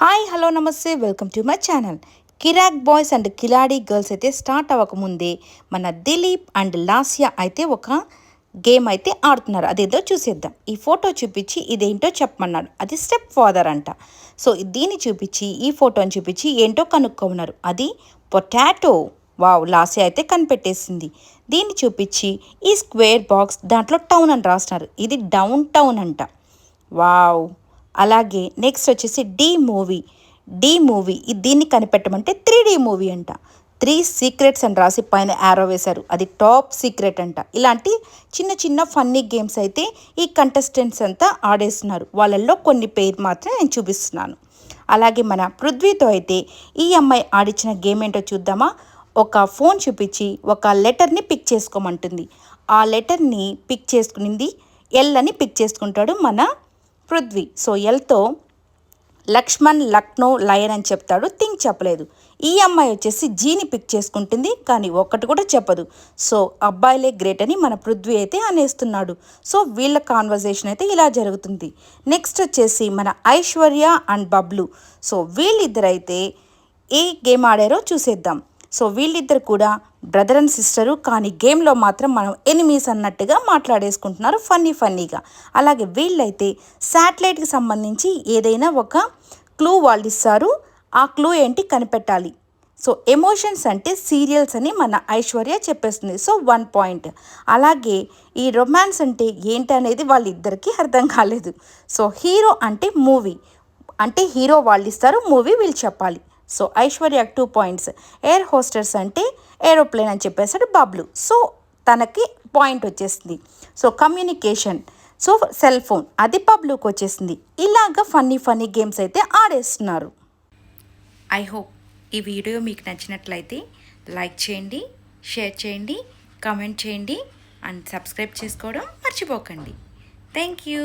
Hi hello namaste welcome to my channel. Kirik boys and Khiladi girls అయితే start అవ్వకముందే మన Dilip and Lasya అయితే ఒక గేమ్ అయితే ఆడుతున్నారు. అదేదో చూసేద్దాం. ఈ ఫోటో చూపించి ఇదేంటో చెప్పమన్నాడు. అది స్టెప్ ఫాదర్ అంట. సో దీన్ని చూపించి ఈ ఫోటోని చూపించి ఏంటో కనుక్కోమన్నారు. అది పొటాటో. వావ్ లాసియా అయితే కనిపెట్టేసింది. దీన్ని చూపించి ఈ స్క్వేర్ బాక్స్ దాంట్లో టౌన్ అని రాస్తున్నారు. ఇది డౌన్ టౌన్ అంట. వావ్. అలాగే నెక్స్ట్ వచ్చేసి డి మూవీ డి మూవీ దీన్ని కనిపెట్టమంటే త్రీ డి మూవీ అంట. త్రీ సీక్రెట్స్ అని రాసి పైన యారో వేశారు. అది టాప్ సీక్రెట్ అంట. ఇలాంటి చిన్న చిన్న ఫన్నీ గేమ్స్ అయితే ఈ కంటెస్టెంట్స్ అంతా ఆడేస్తున్నారు. వాళ్ళల్లో కొన్ని పేరు మాత్రం నేను చూపిస్తున్నాను. అలాగే మన పృథ్వీతో అయితే ఈ అమ్మాయి ఆడిచ్చిన గేమ్ ఏంటో చూద్దామా? ఒక ఫోన్ చూపించి ఒక లెటర్ని పిక్ చేసుకోమంటుంది. ఆ లెటర్ని పిక్ చేసుకునింది ఎల్ అని పిక్ చేసుకుంటాడు మన పృథ్వీ. సో ఎల్తో లక్ష్మణ్ లక్నో లయన్ అని చెప్తాడు. థింక్ చెప్పలేదు. ఈ అమ్మాయి వచ్చేసి జీని పిక్ చేసుకుంటుంది కానీ ఒక్కటి కూడా చెప్పదు. సో అబ్బాయిలే గ్రేట్ అని మన పృథ్వీ అయితే అనేస్తున్నాడు. సో వీళ్ళ కాన్వర్జేషన్ అయితే ఇలా జరుగుతుంది. నెక్స్ట్ వచ్చేసి మన ఐశ్వర్య అండ్ బబ్లు. సో వీళ్ళిద్దరైతే ఏ గేమ్ ఆడారో చూసేద్దాం. సో వీళ్ళిద్దరు కూడా బ్రదర్ అండ్ సిస్టరు కానీ గేమ్లో మాత్రం మనం ఎనిమీస్ అన్నట్టుగా మాట్లాడేసుకుంటున్నారు ఫన్నీ ఫన్నీగా అలాగే వీళ్ళైతే శాటిలైట్కి సంబంధించి ఏదైనా ఒక క్లూ వాళ్ళు ఇస్తారు ఆ క్లూ ఏంటి కనిపెట్టాలి. సో ఎమోషన్స్ అంటే సీరియల్స్ అని మన ఐశ్వర్య చెప్పేస్తుంది. సో వన్ పాయింట్ అలాగే ఈ రొమాన్స్ అంటే ఏంటి అనేది వాళ్ళిద్దరికీ అర్థం కాలేదు. సో హీరో అంటే మూవీ అంటే హీరో వాళ్ళు ఇస్తారు మూవీ వీళ్ళు చెప్పాలి. So Aishwarya two points. Air hostess అంటే ఏరోప్లేన్ అని చెప్పేసాడు బాబ్లు. సో తనకి పాయింట్ వచ్చేసింది. So communication. So cell phone. అది పబ్లుకి వచ్చేసింది. ఇలాగ ఫన్నీ ఫన్నీ గేమ్స్ అయితే ఆడేస్తున్నారు. ఐ హోప్ ఈ వీడియో మీకు నచ్చినట్లయితే లైక్ చేయండి షేర్ చేయండి కామెంట్ చేయండి అండ్ సబ్స్క్రైబ్ చేసుకోవడం మర్చిపోకండి. Thank you.